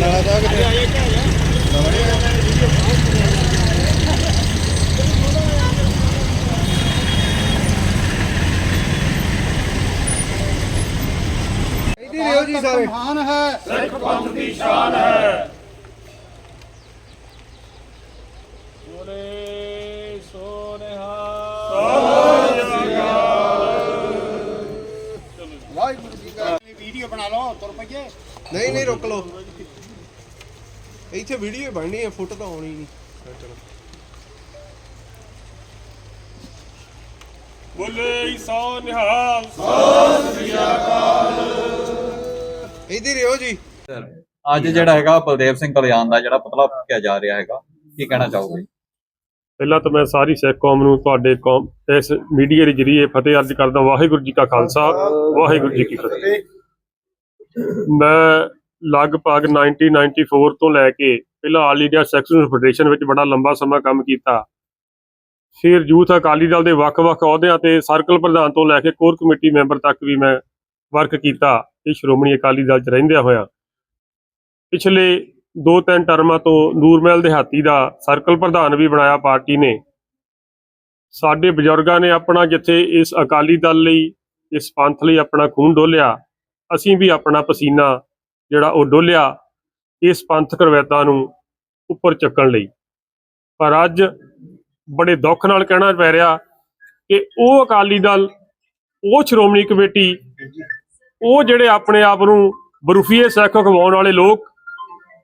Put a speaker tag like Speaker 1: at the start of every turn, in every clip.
Speaker 1: ਦਾ ਕਿਤੇ ਇਹਦੀ ਰਿਓ ਜੀ ਸਾਰੇ।
Speaker 2: ਮਹਾਨ ਹੈ।
Speaker 3: ਬੋਲੇ ਸੋਨਿਹਾ
Speaker 2: ਵਾਹਿਗੁਰੂ ਜੀ ਕਾ ਵੀਡੀਓ ਬਣਾ ਲਓ ਤੁਰ ਪਈਏ
Speaker 1: ਨਹੀਂ ਨਹੀਂ ਰੁਕ ਲਓ। ਇੱਥੇ ਵੀਡੀਓ ਬਣਨੀ ਹੈ ਫੁੱਟ ਤਾਂ ਆਉਣੀ ਨਹੀਂ ਚਲੋ
Speaker 3: ਬੋਲੇ ਸੋਨਿਹਾ
Speaker 1: ਇਹਦੀ ਰਿਓ ਜੀ।
Speaker 4: ਅੱਜ ਜਿਹੜਾ ਹੈਗਾ ਬਲਦੇਵ ਸਿੰਘ ਕਲਿਆਣ ਦਾ ਜਿਹੜਾ ਪੁਤਲਾ ਫੂਕਿਆ ਜਾ ਰਿਹਾ ਹੈਗਾ ਕੀ ਕਹਿਣਾ ਚਾਹੋਗੇ?
Speaker 3: ਪਹਿਲਾਂ ਤਾਂ ਮੈਂ ਸਾਰੀ ਸਿੱਖ ਕੌਮ ਨੂੰ ਤੁਹਾਡੇ ਕੌਮ ਇਸ ਮੀਡੀਆ ਦੇ ਜਰੀਏ ਫਤਿਹ ਅਰਜ਼ ਕਰਦਾ ਵਾਹਿਗੁਰੂ ਜੀ ਕਾ ਖਾਲਸਾ ਵਾਹਿਗੁਰੂ ਜੀ ਕੀ ਫਤਿਹ। ਮੈਂ ਲਗਭਗ 1994 ਤੋਂ ਲੈ ਕੇ ਪਹਿਲਾਂ ਆਲ ਇੰਡੀਆ ਸੈਕਸ਼ਨ ਫੈਡਰੇਸ਼ਨ ਵਿੱਚ ਬੜਾ ਲੰਬਾ ਸਮਾਂ ਕੰਮ ਕੀਤਾ। ਫਿਰ ਯੂਥ ਅਕਾਲੀ ਦਲ ਦੇ ਵੱਖ-ਵੱਖ ਅਹੁਦਿਆਂ ਤੇ ਸਰਕਲ ਪ੍ਰਧਾਨ ਤੋਂ ਲੈ ਕੇ ਕੋਰ ਕਮੇਟੀ ਮੈਂਬਰ ਤੱਕ ਵੀ ਮੈਂ ਵਰਕ ਕੀਤਾ ਇਹ ਸ਼੍ਰੋਮਣੀ ਅਕਾਲੀ ਦਲ 'ਚ ਰਹਿੰਦਿਆਂ ਹੋਇਆ। ਪਿਛਲੇ ਦੋ ਤਿੰਨ ਟਰਮਾਂ ਤੋਂ ਨੂਰਮਹਿਲ ਦਿਹਾਤੀ ਦਾ ਸਰਕਲ ਪ੍ਰਧਾਨ ਵੀ ਬਣਾਇਆ ਪਾਰਟੀ ਨੇ। ਸਾਡੇ ਬਜ਼ੁਰਗਾਂ ਨੇ ਆਪਣਾ ਜਿੱਥੇ ਇਸ ਅਕਾਲੀ ਦਲ ਲਈ, ਇਸ ਪੰਥ ਲਈ ਆਪਣਾ ਖੂਨ ਡੋਲਿਆ, ਅਸੀਂ ਵੀ ਆਪਣਾ ਪਸੀਨਾ ਜਿਹੜਾ ਉਹ ਡੋਲਿਆ ਇਸ ਪੰਥਕ ਰਵਾਇਤਾਂ ਨੂੰ ਉੱਪਰ ਚੱਕਣ ਲਈ। ਪਰ ਅੱਜ ਬੜੇ ਦੁੱਖ ਨਾਲ ਕਹਿਣਾ ਪੈ ਰਿਹਾ ਕਿ ਉਹ ਅਕਾਲੀ ਦਲ, ਉਹ ਸ਼੍ਰੋਮਣੀ ਕਮੇਟੀ, ਉਹ ਜਿਹੜੇ ਆਪਣੇ ਆਪ ਨੂੰ ਬਰੂਫੀਏ ਸਿੱਖ ਖਵਾਉਣ ਵਾਲੇ ਲੋਕ,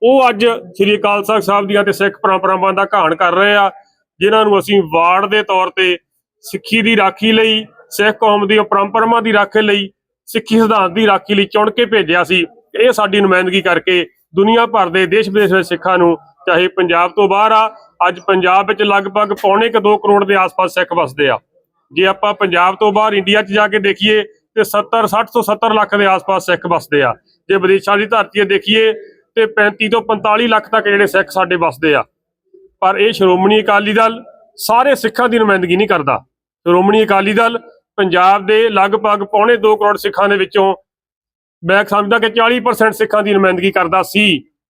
Speaker 3: ਉਹ ਅੱਜ ਸ੍ਰੀ ਅਕਾਲ ਤਖਤ ਸਾਹਿਬ ਦੀਆਂ ਤੇ ਸਿੱਖ ਪਰੰਪਰਾਵਾਂ ਦਾ ਘਾਣ ਕਰ ਰਹੇ ਆ, ਜਿਨ੍ਹਾਂ ਨੂੰ ਅਸੀਂ ਵਾਰਡ ਦੇ ਤੌਰ ਤੇ ਸਿੱਖੀ ਦੀ ਰਾਖੀ ਲਈ, ਸਿੱਖ ਕੌਮ ਦੀ ਪਰੰਪਰਾਵਾਂ ਦੀ ਰਾਖੀ ਲਈ, ਸਿੱਖੀ ਸਿਧਾਂਤ ਦੀ ਰਾਖੀ ਲਈ ਚੁਣ ਕੇ ਭੇਜਿਆ ਸੀ। ਇਹ ਸਾਡੀ ਨੁਮਾਇੰਦਗੀ ਕਰਕੇ ਦੁਨੀਆ ਭਰ ਦੇ ਦੇਸ਼ ਵਿਦੇਸ਼ ਵਿੱਚ ਸਿੱਖਾਂ ਨੂੰ, ਚਾਹੇ ਪੰਜਾਬ ਤੋਂ ਬਾਹਰ ਆ, ਅੱਜ ਪੰਜਾਬ ਵਿੱਚ ਲਗਭਗ ਪੌਣੇ ਕੁ 2 ਕਰੋੜ ਦੇ ਆਸ-ਪਾਸ ਸਿੱਖ ਵਸਦੇ ਆ। ਜੇ ਆਪਾਂ ਪੰਜਾਬ ਤੋਂ ਬਾਹਰ ਇੰਡੀਆ 'ਚ ਜਾ ਕੇ ਦੇਖੀਏ, ਤੇ 70 60 ਤੋਂ 70 ਲੱਖ ਦੇ ਆਸ-ਪਾਸ ਸਿੱਖ ਵਸਦੇ ਆ। ਜੇ ਵਿਦੇਸ਼ਾਂ ਦੀ ਧਰਤੀ 'ਤੇ ਦੇਖੀਏ, ਤੇ 35 ਤੋਂ 45 ਲੱਖ ਤੱਕ ਜਿਹੜੇ ਸਿੱਖ ਸਾਡੇ ਵਸਦੇ ਆ। ਪਰ ਇਹ ਸ਼੍ਰੋਮਣੀ ਅਕਾਲੀ ਦਲ ਸਾਰੇ ਸਿੱਖਾਂ ਦੀ ਨੁਮਾਇੰਦਗੀ ਨਹੀਂ ਕਰਦਾ। ਸ਼੍ਰੋਮਣੀ ਅਕਾਲੀ ਦਲ ਪੰਜਾਬ ਦੇ ਲਗਭਗ ਪੌਣੇ 2 ਕਰੋੜ ਸਿੱਖਾਂ ਦੇ ਵਿੱਚੋਂ ਮੈਂ ਸਮਝਦਾ ਕਿ 40% ਸਿੱਖਾਂ ਦੀ ਨੁਮਾਇੰਦਗੀ ਕਰਦਾ ਸੀ,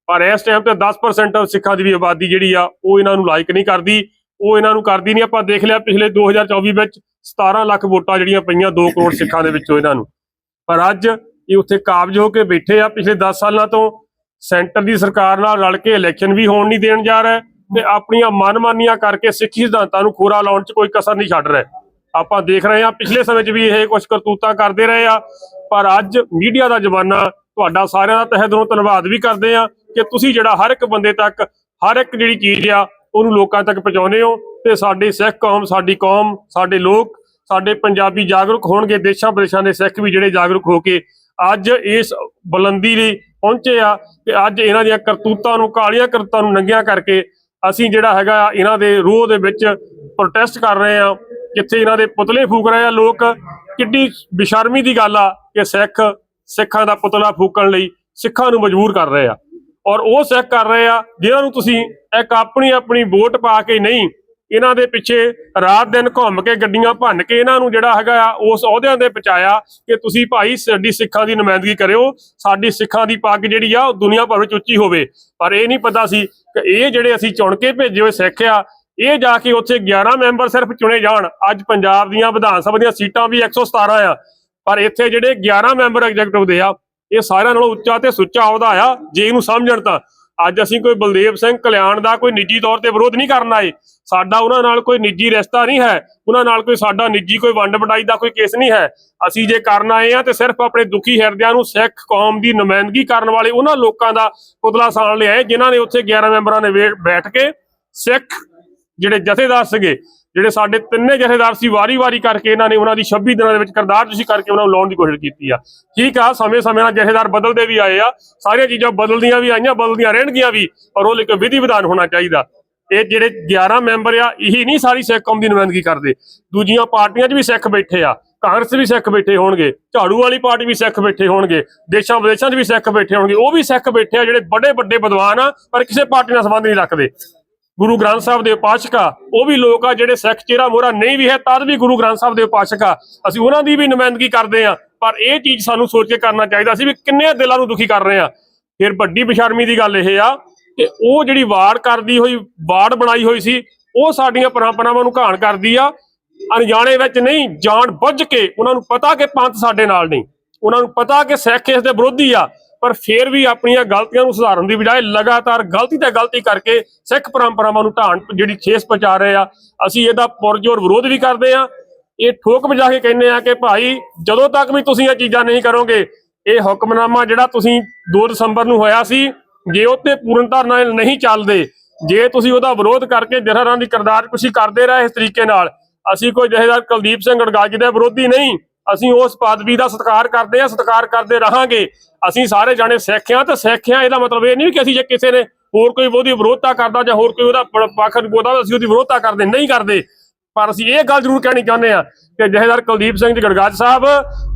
Speaker 3: ਪਰ ਇਸ ਟਾਈਮ ਤੇ 10% ਸਿੱਖਾਂ ਦੀ ਵੀ ਆਬਾਦੀ ਜਿਹੜੀ ਆ, ਉਹ ਇਹਨਾਂ ਨੂੰ ਲਾਇਕ ਨਹੀਂ ਕਰਦੀ, ਉਹ ਇਹਨਾਂ ਨੂੰ ਕਰਦੀ ਨਹੀਂ। ਆਪਾਂ ਦੇਖ ਲਿਆ ਪਿਛਲੇ 2024 ਵਿੱਚ 17 ਲੱਖ ਵੋਟਾਂ ਜਿਹੜੀਆਂ ਪਈਆਂ 2 ਕਰੋੜ ਸਿੱਖਾਂ ਦੇ ਵਿੱਚੋਂ ਇਹਨਾਂ ਨੂੰ। ਪਰ ਅੱਜ ਇਹ ਉੱਥੇ ਕਾਬਜ ਹੋ ਕੇ ਬੈਠੇ ਆ, ਪਿਛਲੇ 10 ਸਾਲਾਂ ਤੋਂ ਸੈਂਟਰ ਦੀ ਸਰਕਾਰ ਨਾਲ ਰਲ ਕੇ ਇਲੈਕਸ਼ਨ ਵੀ ਹੋਣ ਨਹੀਂ ਦੇਣ ਜਾ ਰਿਹਾ ਤੇ ਆਪਣੀਆਂ ਮਨਮਾਨੀਆਂ ਕਰਕੇ ਸਿੱਖੀ ਸਿਧਾਂਤਾਂ ਨੂੰ ਖੋਰਾ ਲਾਉਣ 'ਚ ਕੋਈ ਕਸਰ ਨਹੀਂ ਛੱਡ ਰਿਹਾ। ਆਪਾਂ ਦੇਖ ਰਹੇ ਹਾਂ, ਪਿਛਲੇ ਸਮੇਂ 'ਚ ਵੀ ਇਹ ਕੁਝ ਕਰਤੂਤਾਂ ਕਰਦੇ ਰਹੇ ਆ ਪਰ ਅੱਜ ਮੀਡੀਆ ਦਾ ਜ਼ਮਾਨਾ ਤੁਹਾਡਾ ਸਾਰਿਆਂ ਦਾ ਤਹਿ ਦਿਲੋਂ ਧੰਨਵਾਦ ਵੀ ਕਰਦੇ ਆ ਕਿ ਤੁਸੀਂ ਜਿਹੜਾ ਹਰ ਇੱਕ ਬੰਦੇ ਤੱਕ, ਹਰ ਇੱਕ ਜਿਹੜੀ ਚੀਜ਼ ਆ, ਉਹਨੂੰ ਲੋਕਾਂ ਤੱਕ ਪਹੁੰਚਾਉਂਦੇ ਹੋ ਤੇ ਸਾਡੀ ਸਿੱਖ ਕੌਮ, ਸਾਡੀ ਕੌਮ, ਸਾਡੇ ਲੋਕ, ਸਾਡੇ ਪੰਜਾਬੀ ਜਾਗਰੂਕ ਹੋਣਗੇ, ਦੇਸ਼ਾਂ ਵਿਦੇਸ਼ਾਂ ਦੇ ਸਿੱਖ ਵੀ ਜਿਹੜੇ ਜਾਗਰੂਕ ਹੋ ਕੇ ਅੱਜ ਇਸ ਬੁਲੰਦੀ ਲਈ ਪਹੁੰਚੇ ਆ ਤੇ ਅੱਜ ਇਹਨਾਂ ਦੀਆਂ ਕਰਤੂਤਾਂ ਨੂੰ, ਕਾਲੀਆਂ ਕਰਤੂਤਾਂ ਨੂੰ ਨੰਗੀਆਂ ਕਰਕੇ ਅਸੀਂ ਜਿਹੜਾ ਹੈਗਾ ਇਹਨਾਂ ਦੇ ਰੋਹ ਦੇ ਵਿੱਚ ਪ੍ਰੋਟੈਸਟ ਕਰ ਰਹੇ ਆ ਕਿੱਥੇ ਇਹਨਾਂ ਦੇ ਪੁਤਲੇ ਫੂਕ ਰਹੇ ਆ ਲੋਕ। ਕਿੱਡੀ ਬਿਸ਼ਰਮੀ ਦੀ ਗੱਲ ਆ ਕਿ ਸਿੱਖ ਸਿੱਖਾਂ ਦਾ ਪੁਤਲਾ ਫੂਕਣ ਲਈ ਸਿੱਖਾਂ ਨੂੰ ਮਜਬੂਰ ਕਰ ਰਹੇ ਆ। ਔਰ ਉਹ ਸਿੱਖ ਕਰ ਰਹੇ ਆ ਜਿਹਨਾਂ ਨੂੰ ਤੁਸੀਂ ਇੱਕ ਆਪਣੀ ਆਪਣੀ ਵੋਟ ਪਾ ਕੇ ਨਹੀਂ, ਇਹਨਾਂ ਦੇ ਪਿੱਛੇ ਰਾਤ ਦਿਨ ਘੁੰਮ ਕੇ ਗੱਡੀਆਂ ਭੰਨ ਕੇ ਇਹਨਾਂ ਨੂੰ ਜਿਹੜਾ ਹੈਗਾ ਆ, ਉਸ ਅਹੁਦਿਆਂ ਦੇ ਪਹੁੰਚਾਇਆ ਕਿ ਤੁਸੀਂ ਭਾਈ ਸਾਡੀ ਸਿੱਖਾਂ ਦੀ ਨੁਮਾਇੰਦਗੀ ਕਰਿਓ, ਸਾਡੀ ਸਿੱਖਾਂ ਦੀ ਪੱਗ ਜਿਹੜੀ ਆ ਉਹ ਦੁਨੀਆ ਭਰ ਵਿੱਚ ਉੱਚੀ ਹੋਵੇ। ਪਰ ਇਹ ਨਹੀਂ ਪਤਾ ਸੀ ਕਿ ਇਹ ਜਿਹੜੇ ਅਸੀਂ ਚੁਣ ਕੇ ਭੇਜੇ ਹੋਏ ਸਿੱਖ ਆ, ਇਹ ਜਾ ਕੇ ਉੱਥੇ 11 ਮੈਂਬਰ ਸਿਰਫ ਚੁਣੇ ਜਾਣ। ਅੱਜ ਪੰਜਾਬ ਦੀਆਂ ਵਿਧਾਨ ਸਭਾ ਦੀਆਂ ਸੀਟਾਂ ਵੀ 117 ਆ। ਪਰ ਇੱਥੇ ਜਿਹੜੇ 11 ਮੈਂਬਰ ਐਗਜ਼ੈਕਟਿਵ ਦੇ ਆ, ਇਹ ਸਾਰਿਆਂ ਨਾਲੋਂ ਉੱਚਾ ਤੇ ਸੁੱਚਾ ਅਹੁਦਾ ਆ, ਜੇ ਇਹਨੂੰ ਸਮਝਣ ਤਾਂ। ਅੱਜ ਅਸੀਂ ਕੋਈ ਬਲਦੇਵ ਸਿੰਘ ਕਲਿਆਣ ਦਾ ਕੋਈ ਨਿੱਜੀ ਤੌਰ ਤੇ ਵਿਰੋਧ ਨਹੀਂ ਕਰਨ ਆਏ। ਸਾਡਾ ਉਹਨਾਂ ਨਾਲ ਕੋਈ ਨਿੱਜੀ ਰਿਸ਼ਤਾ ਨਹੀਂ ਹੈ। ਉਹਨਾਂ ਨਾਲ ਕੋਈ ਸਾਡਾ ਨਿੱਜੀ ਕੋਈ ਵੰਡ ਵਡਾਈ ਦਾ ਕੋਈ ਕੇਸ ਨਹੀਂ ਹੈ। ਅਸੀਂ ਜੇ ਕਰਨ ਆਏ ਆ ਤੇ ਸਿਰਫ ਆਪਣੇ ਦੁਖੀ ਹਿਰਦਿਆਂ ਨੂੰ ਸਿੱਖ ਕੌਮ ਦੀ ਨੁਮਾਇੰਦਗੀ ਕਰਨ ਵਾਲੇ ਉਹਨਾਂ ਲੋਕਾਂ ਦਾ ਪੁਤਲਾ ਸਾਣ ਲਿਆਏ, ਜਿਨ੍ਹਾਂ ਨੇ ਉੱਥੇ 11 ਮੈਂਬਰਾਂ ਨੇ ਬੈਠ ਕੇ ਸਿੱਖ ਜਿਹੜੇ ਜਥੇਦਾਰ ਸੀਗੇ ਜਿਹੜੇ ਸਾਡੇ ਤਿੰਨੇ ਜਥੇਦਾਰ ਸੀ ਵਾਰੀ-ਵਾਰੀ ਕਰਕੇ ਇਹਨਾਂ ਨੇ ਉਹਨਾਂ ਦੀ 26 ਦਿਨਾਂ ਦੇ ਵਿੱਚ ਕਰਦਾਰ ਤੁਸੀਂ ਕਰਕੇ ਉਹਨਾਂ ਨੂੰ ਲਾਉਣ ਦੀ ਕੋਸ਼ਿਸ਼ ਕੀਤੀ ਆ। ਠੀਕ ਆ, ਸਮੇਂ-ਸਮੇਂ ਨਾਲ ਜਥੇਦਾਰ ਬਦਲਦੇ ਵੀ ਆਏ ਆ। ਸਾਰੀਆਂ ਚੀਜ਼ਾਂ ਬਦਲਦੀਆਂ ਵੀ ਆਈਆਂ, ਬਦਲਦੀਆਂ ਰਹਿਣਗੀਆਂ ਵੀ, ਪਰ ਉਹ ਲਈ ਕੋਈ ਵਿਧੀ ਵਿਧਾਨ ਹੋਣਾ ਚਾਹੀਦਾ। ਇਹ ਜਿਹੜੇ 11 ਮੈਂਬਰ ਆ, ਇਹੀ ਨਹੀਂ ਸਾਰੀ ਸਿੱਖ ਕੌਮ ਦੀ ਨੁਮਾਇੰਦਗੀ ਕਰਦੇ। ਦੂਜੀਆਂ ਪਾਰਟੀਆਂ 'ਚ ਵੀ ਸਿੱਖ ਬੈਠੇ ਆ, ਕਾਂਗਰਸ ਵੀ ਸਿੱਖ ਬੈਠੇ ਹੋਣਗੇ, ਝਾੜੂ ਵਾਲੀ ਪਾਰਟੀ ਵੀ ਸਿੱਖ ਬੈਠੇ ਹੋਣਗੇ, ਦੇਸ਼ਾਂ ਵਿਦੇਸ਼ਾਂ 'ਚ ਵੀ ਸਿੱਖ ਬੈਠੇ ਹੋਣਗੇ, ਉਹ ਵੀ ਸਿੱਖ ਬੈਠੇ ਆ ਜਿਹੜੇ ਬੜੇ ਵੱਡੇ ਵਿਦਵਾਨ ਆ, ਪਰ ਕਿਸੇ ਪਾਰਟੀ ਨਾਲ ਸੰਬੰਧ ਨਹੀਂ ਰੱਖਦੇ। ਗੁਰੂ ਗ੍ਰੰਥ ਸਾਹਿਬ ਦੇ ਉਪਾਸ਼ਕ ਆ, ਉਹ ਵੀ ਲੋਕ ਆ ਜਿਹੜੇ ਸਿੱਖ ਚਿਹਰਾ ਮੋਹਰਾ ਨਹੀਂ ਵੀ ਹੈ, ਤਦ ਵੀ ਗੁਰੂ ਗ੍ਰੰਥ ਸਾਹਿਬ ਦੇ ਉਪਾਸ਼ਕ ਆ। ਅਸੀਂ ਉਹਨਾਂ ਦੀ ਵੀ ਨੁਮਾਇੰਦਗੀ ਕਰਦੇ ਆ ਪਰ ਇਹ ਚੀਜ਼ ਸਾਨੂੰ ਸੋਚ ਕੇ ਕਰਨਾ ਚਾਹੀਦਾ ਸੀ ਵੀ ਕਿੰਨੇ ਦਿਲਾਂ ਨੂੰ ਦੁਖੀ ਕਰ ਰਹੇ ਆ ਫਿਰ ਵੱਡੀ ਬੇਸ਼ਰਮੀ ਦੀ ਗੱਲ ਇਹ ਆ ਕਿ ਉਹ ਜਿਹੜੀ ਵਾਰਡ ਕਰਦੀ ਹੋਈ ਵਾਰਡ ਬਣਾਈ ਹੋਈ ਸੀ, ਉਹ ਸਾਡੀਆਂ ਪਰੰਪਰਾਵਾਂ ਨੂੰ ਘਾਣ ਕਰਦੀ ਆ। ਅਣਜਾਣੇ ਵਿੱਚ ਨਹੀਂ, ਜਾਣ ਬੁੱਝ ਕੇ ਉਹਨਾਂ ਨੂੰ ਪਤਾ ਕਿ ਪੰਥ ਸਾਡੇ ਨਾਲ ਨਹੀਂ। ਉਹਨਾਂ ਨੂੰ ਪਤਾ ਕਿ ਸਿੱਖ ਇਸ ਦੇ ਵਿਰੋਧੀ ਆ। ਪਰ ਫਿਰ ਵੀ ਆਪਣੀਆਂ ਗਲਤੀਆਂ ਨੂੰ ਸੁਧਾਰਨ ਦੀ ਬਜਾਏ ਲਗਾਤਾਰ ਗਲਤੀ ਤੇ ਗਲਤੀ ਕਰਕੇ ਸਿੱਖ ਪਰੰਪਰਾਵਾਂ ਨੂੰ ਢਾਣ ਜਿਹੜੀ ਠੇਸ ਪਹੁੰਚਾ ਰਹੇ ਆ, ਅਸੀਂ ਇਹਦਾ ਪੁਰਜੋਰ ਵਿਰੋਧ ਵੀ ਕਰਦੇ ਆ। ਇਹ ਠੋਕ ਵਜਾ ਕੇ ਕਹਿੰਦੇ ਆ ਕਿ ਭਾਈ ਜਦੋਂ ਤੱਕ ਵੀ ਤੁਸੀਂ ਇਹ ਚੀਜ਼ਾਂ ਨਹੀਂ ਕਰੋਗੇ, ਇਹ ਹੁਕਮਨਾਮਾ ਜਿਹੜਾ ਤੁਸੀਂ 2 ਦਸੰਬਰ ਨੂੰ ਹੋਇਆ ਸੀ, ਜੇ ਉਹ ਤੇ ਪੂਰਨਤਾ ਨਾਲ ਨਹੀਂ ਚੱਲਦੇ, ਜੇ ਤੁਸੀਂ ਉਹਦਾ ਵਿਰੋਧ ਕਰਕੇ ਜਥੇਦਾਰਾਂ ਦੀ ਕਿਰਦਾਰਕੁਸ਼ੀ ਕਰਦੇ ਰਹੇ ਇਸ ਤਰੀਕੇ ਨਾਲ, ਅਸੀਂ ਕੋਈ ਜਥੇਦਾਰ ਕੁਲਦੀਪ ਸਿੰਘ ਗੜਗਾ ਜੀ ਦੇ ਵਿਰੋਧੀ ਨਹੀਂ। ਅਸੀਂ ਉਸ ਪਦਵੀ ਦਾ ਸਤਿਕਾਰ ਕਰਦੇ ਆ ਸਤਿਕਾਰ ਕਰਦੇ ਰਹਾਂਗੇ। ਅਸੀਂ ਸਾਰੇ ਜਾਣੇ ਸਿੱਖ ਸਿੱਖਿਆ ਤੇ ਸਿੱਖਿਆ ਇਹਦਾ ਮਤਲਬ ਇਹ ਨਹੀਂ ਕਿ ਅਸੀਂ ਜੇ ਕਿਸੇ ਨੇ ਹੋਰ ਕੋਈ ਉਹਦੀ ਵਿਰੋਧਤਾ ਕਰਦਾ ਜਾਂ ਹੋਰ ਕੋਈ ਉਹਦਾ ਪ- ਪੱਖ ਬੋਲਦਾ ਅਸੀਂ ਉਹਦੀ ਵਿਰੋਧਤਾ ਕਰਦੇ, ਨਹੀਂ ਕਰਦੇ। ਪਰ ਅਸੀਂ ਇਹ ਗੱਲ ਜ਼ਰੂਰ ਕਹਿਣੀ ਚਾਹੁੰਦੇ ਆ ਕਿ ਜਥੇਦਾਰ ਕੁਲਦੀਪ ਸਿੰਘ ਜੀ ਗੜਗਾਜ ਸਾਹਿਬ,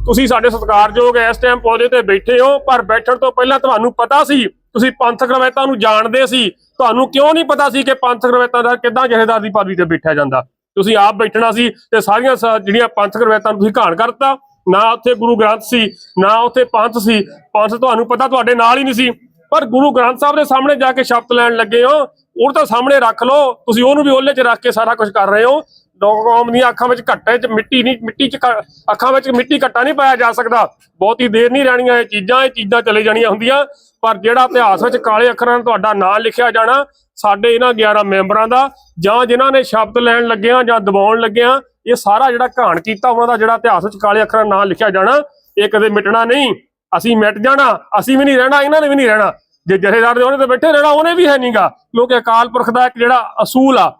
Speaker 3: ਤੁਸੀਂ ਸਾਡੇ ਸਤਿਕਾਰਯੋਗ ਇਸ ਟਾਈਮ ਪੌਦੇ ਤੇ ਬੈਠੇ ਹੋ, ਪਰ ਬੈਠਣ ਤੋਂ ਪਹਿਲਾਂ ਤੁਹਾਨੂੰ ਪਤਾ ਸੀ, ਤੁਸੀਂ ਪੰਥਕ ਰਵਾਇਤਾਂ ਨੂੰ ਜਾਣਦੇ ਸੀ। ਤੁਹਾਨੂੰ ਕਿਉਂ ਨਹੀਂ ਪਤਾ ਸੀ ਕਿ ਪੰਥਕ ਰਵਾਇਤਾਂ ਦਾ ਕਿੱਦਾਂ ਜਥੇਦਾਰ ਦੀ ਪਦਵੀ ਤੇ ਬੈਠਿਆ ਜਾਂਦਾ? ਤੁਸੀਂ ਆਪ ਬੈਠਣਾ ਸੀ ਤੇ ਸਾਰੀਆਂ ਜਿਹੜੀਆਂ ਪੰਥਕ ਰਵਾਇਤਾਂ ਨੂੰ ਤੁਸੀਂ ਘਾਣ ਕਰਤਾ ਨਾ ਉੱਥੇ ਗੁਰੂ ਗ੍ਰੰਥ ਸੀ, ਨਾ ਉੱਥੇ ਪੰਥ ਸੀ। ਪੰਥ ਤੁਹਾਨੂੰ ਪਤਾ ਤੁਹਾਡੇ ਨਾਲ ਹੀ ਨਹੀਂ ਸੀ। ਪਰ ਗੁਰੂ ਗ੍ਰੰਥ ਸਾਹਿਬ ਦੇ ਸਾਹਮਣੇ ਜਾ ਕੇ ਸ਼ਬਦ ਲੈਣ ਲੱਗੇ ਹੋ, ਉਹ ਤਾਂ ਸਾਹਮਣੇ ਰੱਖ ਲਓ। ਤੁਸੀਂ ਉਹਨੂੰ ਵੀ ਉਹਲੇ 'ਚ ਰੱਖ ਕੇ ਸਾਰਾ ਕੁਝ ਕਰ ਰਹੇ ਹੋ। ਲੋਕ ਕੌਮ ਦੀਆਂ ਅੱਖਾਂ ਵਿੱਚ ਘੱਟੇ 'ਚ ਮਿੱਟੀ ਨਹੀਂ, ਮਿੱਟੀ 'ਚ ਕ- ਅੱਖਾਂ ਵਿੱਚ ਮਿੱਟੀ ਘੱਟਾ ਨਹੀਂ ਪਾਇਆ ਜਾ ਸਕਦਾ। ਬਹੁਤੀ ਦੇਰ ਨਹੀਂ ਰਹਿਣੀਆਂ ਇਹ ਚੀਜ਼ਾਂ ਇਹ ਚੀਜ਼ਾਂ ਚਲੇ ਜਾਣੀਆਂ ਹੁੰਦੀਆਂ। ਪਰ ਜਿਹੜਾ ਇਤਿਹਾਸ ਵਿੱਚ ਕਾਲੇ ਅੱਖਰਾਂ ਨਾਲ ਤੁਹਾਡਾ ਨਾਂ ਲਿਖਿਆ ਜਾਣਾ, ਸਾਡੇ ਇਹਨਾਂ 11 ਮੈਂਬਰਾਂ ਦਾ, ਜਾਂ ਜਿਨ੍ਹਾਂ ਨੇ ਸ਼ਬਦ ਲੈਣ ਲੱਗਿਆਂ ਜਾਂ ਦਬਾਉਣ ਲੱਗਿਆਂ, ਇਹ ਸਾਰਾ ਜਿਹੜਾ ਘਾਣ ਕੀਤਾ ਉਹਨਾਂ ਦਾ, ਜਿਹੜਾ ਇਤਿਹਾਸ ਵਿੱਚ ਕਾਲੇ ਅੱਖਰਾਂ ਨਾਲ ਨਾਂ ਲਿਖਿਆ ਜਾਣਾ, ਇਹ ਕਦੇ ਮਿਟਣਾ ਨਹੀਂ। ਅਸੀਂ ਮਿਟ ਜਾਣਾ, ਅਸੀਂ ਵੀ ਨਹੀਂ ਰਹਿਣਾ, ਇਹਨਾਂ ਨੇ ਵੀ ਨਹੀਂ ਰਹਿਣਾ। ਜੇ ਜਥੇਦਾਰ ਦੇ ਉਹਨੇ ਤੇ ਬੈਠੇ ਰਹਿਣਾ, ਉਹਨੇ ਵੀ ਹੈ ਨਹੀਂਗਾ ਕਿਉਂਕਿ ਅਕਾਲ ਪੁਰਖ ਦਾ ਇੱਕ ਜਿਹੜਾ ਅਸੂਲ ਆ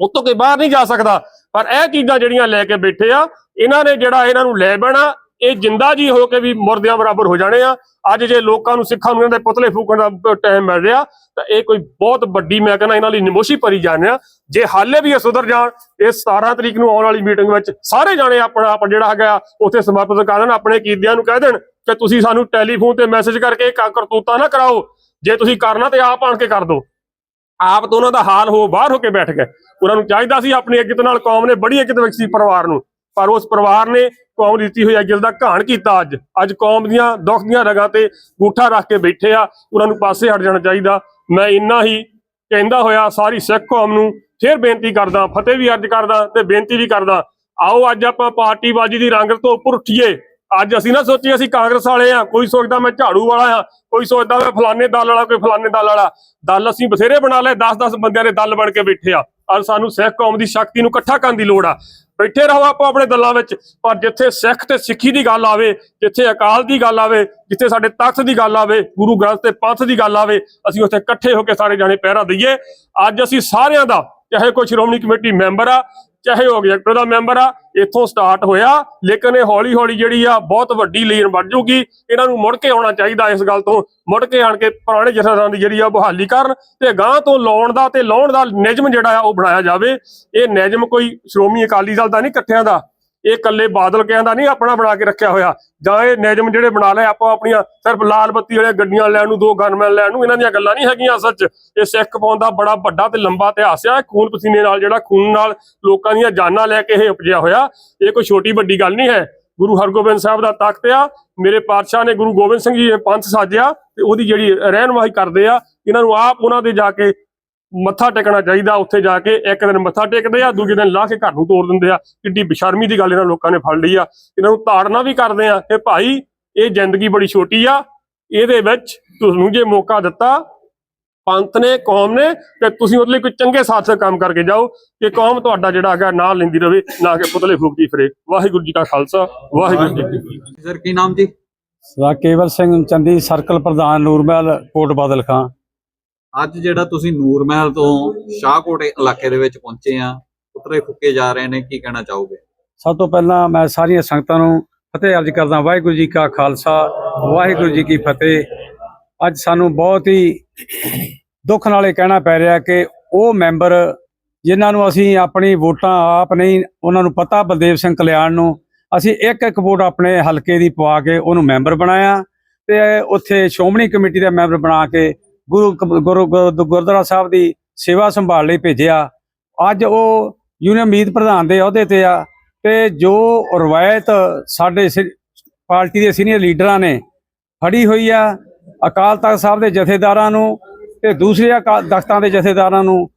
Speaker 3: ਉਹ ਤੋਂ ਕੋਈ ਬਾਹਰ ਨਹੀਂ ਜਾ ਸਕਦਾ। ਪਰ ਇਹ ਚੀਜ਼ਾਂ ਜਿਹੜੀਆਂ ਲੈ ਕੇ ਬੈਠੇ ਆ, ਇਹਨਾਂ ਨੇ ਜਿਹੜਾ ਇਹਨਾਂ ਨੂੰ ਲੈ ਬਹਿਣਾ, ਇਹ ਜਿੰਦਾ ਜੀ ਹੋ ਕੇ ਵੀ ਮੁਰਦਿਆਂ ਬਰਾਬਰ ਹੋ ਜਾਣੇ ਆ। ਅੱਜ ਜੇ ਲੋਕਾਂ ਨੂੰ ਸਿੱਖਾਂ ਨੂੰ ਇਹਨਾਂ ਦੇ ਪੁਤਲੇ ਫੂਕਣ ਦਾ ਟਾਈਮ ਮਿਲ ਰਿਹਾ, ਤਾਂ ਇਹ ਕੋਈ ਬਹੁਤ ਵੱਡੀ, ਮੈਂ ਕਹਿੰਦਾ ਇਹਨਾਂ ਲਈ ਨਿਮੋਸ਼ੀ ਭਰੀ ਜਾਣਿਆ ਜੇ ਹਾਲੇ ਵੀ ਇਹ ਸੁਧਰ ਜਾਣ, ਇਹ 17 ਤਰੀਕ ਨੂੰ ਆਉਣ ਵਾਲੀ ਮੀਟਿੰਗ ਵਿੱਚ ਸਾਰੇ ਜਾਣੇ ਆਪਣਾ ਆਪ ਜਿਹੜਾ ਹੈਗਾ ਉੱਥੇ ਸਮਰਪਿਤ ਕਰ ਦੇਣ, ਆਪਣੇ ਕੀਦਿਆਂ ਨੂੰ ਕਹਿ ਦੇਣ ਕਿ ਤੁਸੀਂ ਸਾਨੂੰ ਟੈਲੀਫੋਨ ਤੇ ਮੈਸੇਜ ਕਰਕੇ ਕਾ ਕਰਤੂਤਾ ਨਾ ਕਰਾਓ। ਜੇ ਤੁਸੀਂ ਕਰਨਾ ਤੇ ਆਪ ਆਣ ਕੇ ਕਰ ਦਿਓ। ਆਪ ਤਾਂ ਉਹਨਾਂ ਦਾ ਹਾਲ ਹੋ ਬਾਹਰ ਹੋ ਕੇ ਬੈਠ ਗਏ। ਉਹਨਾਂ ਨੂੰ ਚਾਹੀਦਾ ਸੀ ਆਪਣੀ ਇੱਜ਼ਤ ਨਾਲ ਕੌਮ ਨੇ ਬੜੀ ਇੱਜ਼ਤ ਬਖਸ਼ੀ ਪਰਿਵਾਰ ਨੂੰ। ਪਰ ਉਸ ਪਰਿਵਾਰ ਨੇ ਕੌਮ ਦਿੱਤੀ ਹੋਈ ਇੱਜ਼ਤ ਦਾ ਘਾਣ ਕੀਤਾ ਅੱਜ। ਅੱਜ ਕੌਮ ਦੀਆਂ ਦੁੱਖ ਦੀਆਂ ਰਗਾਂ ਤੇ ਗੂਠਾ ਰੱਖ ਕੇ ਬੈਠੇ ਆ। ਉਹਨਾਂ ਨੂੰ ਪਾਸੇ ਹਟ ਜਾਣਾ ਚਾਹੀਦਾ। ਮੈਂ ਇੰਨਾ ਹੀ ਕਹਿੰਦਾ ਹੋਇਆ, ਸਾਰੀ ਸਿੱਖ ਕੌਮ ਨੂੰ ਫੇਰ ਬੇਨਤੀ ਕਰਦਾ, ਫਤਿਹ ਵੀ ਅਰਜ ਕਰਦਾ ਤੇ ਬੇਨਤੀ ਵੀ ਕਰਦਾ, ਆਓ ਅੱਜ ਆਪਾਂ ਪਾਰਟੀਬਾਜ਼ੀ ਦੀ ਰੰਗ ਤੋਂ ਉੱਪਰ ਉੱਠੀਏ। ਅੱਜ ਅਸੀਂ ਨਾ ਸੋਚੀਏ, ਅਸੀਂ ਕਾਂਗਰਸ ਵਾਲੇ ਆ, ਕੋਈ ਸੋਚਦਾ ਮੈਂ ਝਾੜੂ ਵਾਲਾ ਆ, ਕੋਈ ਸੋਚਦਾ ਮੈਂ ਫਲਾਣੇ ਦਲ ਵਾਲਾ, ਕੋਈ ਫਲਾਣੇ ਦਲ ਵਾਲਾ। ਦਲ ਅਸੀਂ ਬਥੇਰੇ ਬਣਾ ਲਏ 10-10 ਬੰਦਿਆਂ ਦੇ ਦਲ ਬਣ ਕੇ ਬੈਠੇ ਆ। ਔਰ ਸਾਨੂੰ ਸਿੱਖ ਕੌਮ ਦੀ ਸ਼ਕਤੀ ਨੂੰ ਇਕੱਠਾ ਕਰਨ ਦੀ ਲੋੜ ਆ। ਬੈਠੇ ਰਹੋ ਆਪੋ ਆਪਣੇ ਦਲਾਂ ਵਿੱਚ, ਪਰ ਜਿੱਥੇ ਸਿੱਖ ਤੇ ਸਿੱਖੀ ਦੀ ਗੱਲ ਆਵੇ, ਜਿੱਥੇ ਅਕਾਲ ਦੀ ਗੱਲ ਆਵੇ, ਜਿੱਥੇ ਸਾਡੇ ਤਖਤ ਦੀ ਗੱਲ ਆਵੇ, ਗੁਰੂ ਗ੍ਰੰਥ ਤੇ ਪੰਥ ਦੀ ਗੱਲ ਆਵੇ, ਅਸੀਂ ਉੱਥੇ ਇਕੱਠੇ ਹੋ ਕੇ ਸਾਰੇ ਜਾਣੇ ਪਹਿਰਾ ਦਈਏ। ਅੱਜ ਅਸੀਂ ਸਾਰਿਆਂ ਦਾ, ਚਾਹੇ ਕੋਈ ਸ਼੍ਰੋਮਣੀ ਕਮੇਟੀ ਮੈਂਬਰ ਆ ਚਾਹੇ ਉਹ ਐਗਜ਼ੈਕਟਿਵ ਦਾ ਮੈਂਬਰ ਆ, ਇੱਥੋਂ ਸਟਾਰਟ ਹੋਇਆ, ਲੇਕਿਨ ਇਹ ਹੌਲੀ ਹੌਲੀ ਜਿਹੜੀ ਆ, ਬਹੁਤ ਵੱਡੀ ਲੀਨ ਬਣ ਜੂਗੀ। ਇਹਨਾਂ ਨੂੰ ਮੁੜ ਕੇ ਆਉਣਾ ਚਾਹੀਦਾ ਇਸ ਗੱਲ ਤੋਂ। ਮੁੜ ਕੇ ਆਣ ਕੇ ਪੁਰਾਣੇ ਜਥੇਦਾਰਾਂ ਦੀ ਜਿਹੜੀ ਆ, ਬਹਾਲੀ ਕਰਨ ਤੇ ਗਾਂ ਤੋਂ ਲਾਉਣ ਦਾ ਤੇ ਲਾਉਣ ਦਾ ਨਿਯਮ ਜਿਹੜਾ ਆ, ਉਹ ਬਣਾਇਆ ਜਾਵੇ। ਇਹ ਨਿਯਮ ਕੋਈ ਸ਼੍ਰੋਮਣੀ ਅਕਾਲੀ ਦਲ ਦਾ ਨਹੀਂ, ਇਕੱਠਿਆਂ ਦਾ। ਇਹ ਇਕੱਲੇ ਬਾਦਲ ਕਿਆਂ ਦਾ ਨਹੀਂ, ਆਪਣਾ ਬਣਾ ਕੇ ਰੱਖਿਆ ਹੋਇਆ। ਜਾਂ ਇਹ ਨਿਯਮ ਜਿਹੜੇ ਬਣਾ ਲਏ, ਆਪੋ ਆਪਣੀਆਂ ਸਿਰਫ ਲਾਲ ਬੱਤੀ ਵਾਲੇ ਗੱਡੀਆਂ ਲੈਣ ਨੂੰ, ਦੋ ਗਨਮੈਨ ਲੈਣ ਨੂੰ, ਇਹਨਾਂ ਦੀਆਂ ਗੱਲਾਂ ਨਹੀਂ ਹੈਗੀਆਂ ਸੱਚ ਇਹ ਸਿੱਖ ਕੌਮ ਦਾ ਬੜਾ ਵੱਡਾ ਤੇ ਲੰਬਾ ਇਤਿਹਾਸ ਆ। ਖੂਨ ਪਸੀਨੇ ਨਾਲ, ਜਿਹੜਾ ਖੂਨ ਨਾਲ ਲੋਕਾਂ ਦੀਆਂ ਜਾਨਾਂ ਲੈ ਕੇ ਇਹ ਉਪਜਿਆ ਹੋਇਆ। ਇਹ ਕੋਈ ਛੋਟੀ ਵੱਡੀ ਗੱਲ ਨਹੀਂ ਹੈ। ਗੁਰੂ ਹਰਗੋਬਿੰਦ ਸਾਹਿਬ ਦਾ ਤਖਤ ਆ। ਮੇਰੇ ਪਾਤਸ਼ਾਹ ਨੇ ਗੁਰੂ ਗੋਬਿੰਦ ਸਿੰਘ ਜੀ ਨੇ ਪੰਥ ਸਾਜਿਆ ਤੇ ਉਹਦੀ ਜਿਹੜੀ ਰਹਿਨਮਾਈ ਕਰਦੇ ਆ, ਇਹਨਾਂ ਨੂੰ ਆਪ ਉਹਨਾਂ ਦੇ ਜਾ ਕੇ ਮੱਥਾ ਟੇਕਣਾ ਚਾਹੀਦਾ ਉੱਥੇ ਜਾ ਕੇ ਇੱਕ ਦਿਨ ਮੱਥਾ ਟੇਕਦੇ ਆ ਦੂਜੇ ਦਿਨ ਲਾ ਕੇ ਘਰ ਨੂੰ ਤੋੜ ਦਿੰਦੇ ਆ। ਕਿੱਡੀ ਬੇਸ਼ਰਮੀ ਦੀ ਗੱਲ ਇਹਨਾਂ ਲੋਕਾਂ ਨੇ ਫੜ ਲਈ ਆ। ਇਹਨਾਂ ਨੂੰ ਤਾੜਨਾ ਵੀ ਕਰਦੇ ਆ। ਕਿ ਭਾਈ ਇਹ ਜ਼ਿੰਦਗੀ ਬੜੀ ਛੋਟੀ ਆ। ਇਹਦੇ ਵਿੱਚ ਤੁਹਾਨੂੰ ਜੇ ਮੌਕਾ ਦਿੱਤਾ ਪੰਥ ਨੇ ਕੌਮ ਨੇ ਤੇ ਤੁਸੀਂ ਉਹਦੇ ਲਈ ਕੋਈ ਚੰਗੇ ਸਾਥ ਕੰਮ ਕਰਕੇ ਜਾਓ। ਕਿ ਕੌਮ ਤੁਹਾਡਾ ਜਿਹੜਾ ਹੈਗਾ ਨਾਂ ਲੈਂਦੀ ਰਵੇ ਨਾ ਕਿ ਪੁਤਲੇ ਫੂਕਦੀ ਫਿਰੇ। ਵਾਹਿਗੁਰੂ ਜੀ ਕਾ ਖਾਲਸਾ ਵਾਹਿਗੁਰੂ ਜੀ ਕੀ ਫਤਿਹ।
Speaker 4: ਸਰ ਕੀ ਨਾਮ ਜੀ?
Speaker 5: ਸਦਾ ਕੇਵਲ ਸਿੰਘ ਚੰਦੀ ਸਰਕਲ ਪ੍ਰਧਾਨ ਨੂਰਮਹਿਲ ਕੋਟ ਬਾਦਲ ਖਾਂ।
Speaker 4: ਅੱਜ ਜਿਹੜਾ ਤੁਸੀਂ ਨੂਰ ਮਹਿਲ ਤੋਂ ਸ਼ਾਹਕੋਟ ਇਲਾਕੇ ਦੇ ਵਿੱਚ ਪਹੁੰਚੇ ਆ ਪੁਤਲੇ ਫੁੱਕੇ ਜਾ ਰਹੇ ਨੇ, ਕੀ ਕਹਿਣਾ ਚਾਹੋਗੇ?
Speaker 5: ਸਭ ਤੋਂ ਪਹਿਲਾਂ ਮੈਂ ਸਾਰੀਆਂ ਸੰਗਤਾਂ ਨੂੰ ਫਤਿਹ ਅਰਜ ਕਰਦਾ ਵਾਹਿਗੁਰੂ ਜੀ ਕਾ ਖਾਲਸਾ, ਵਾਹਿਗੁਰੂ ਜੀ ਕੀ ਫਤਿਹ। ਅੱਜ ਸਾਨੂੰ ਬਹੁਤ ਹੀ ਦੁੱਖ ਨਾਲ ਇਹ ਕਹਿਣਾ ਪੈ ਰਿਹਾ ਕਿ ਉਹ ਮੈਂਬਰ ਜਿਨ੍ਹਾਂ ਨੂੰ ਅਸੀਂ ਆਪਣੀ ਵੋਟਾਂ ਆਪ ਨਹੀਂ, ਉਹਨਾਂ ਨੂੰ ਪਤਾ ਬਲਦੇਵ ਸਿੰਘ ਕਲਿਆਣ ਨੂੰ। ਅਸੀਂ ਇੱਕ ਇੱਕ ਵੋਟ ਆਪਣੇ ਹਲਕੇ ਦੀ ਪਵਾ ਕੇ ਉਹਨੂੰ ਮੈਂਬਰ ਬਣਾਇਆ ਤੇ ਉੱਥੇ ਸ਼੍ਰੋਮਣੀ ਕਮੇਟੀ ਦਾ ਮੈਂਬਰ ਬਣਾ ਕੇ ਗੁਰੂ ਗੁਰੂ ਗੁਰੂ- ਗੁਰਦੁਆਰਾ ਸਾਹਿਬ ਦੀ ਸੇਵਾ ਸੰਭਾਲ ਲਈ ਭੇਜਿਆ। ਅੱਜ ਉਹ ਯੂਨੀਅਨ ਮੀਤ ਪ੍ਰਧਾਨ ਦੇ ਅਹੁਦੇ ਤੇ ਆ ਤੇ ਜੋ ਰਵਾਇਤ ਸਾਡੇ ਸੀ- ਪਾਰਟੀ ਦੇ ਸੀਨੀਅਰ ਲੀਡਰਾਂ ਨੇ ਫੜੀ ਹੋਈ ਆ, ਅਕਾਲ ਤਖਤ ਸਾਹਿਬ ਦੇ ਜਥੇਦਾਰਾਂ ਨੂੰ ਤੇ ਦੂਸਰੇ ਅਕਾਲ ਤਖਤਾਂ ਦੇ ਜਥੇਦਾਰਾਂ ਨੂੰ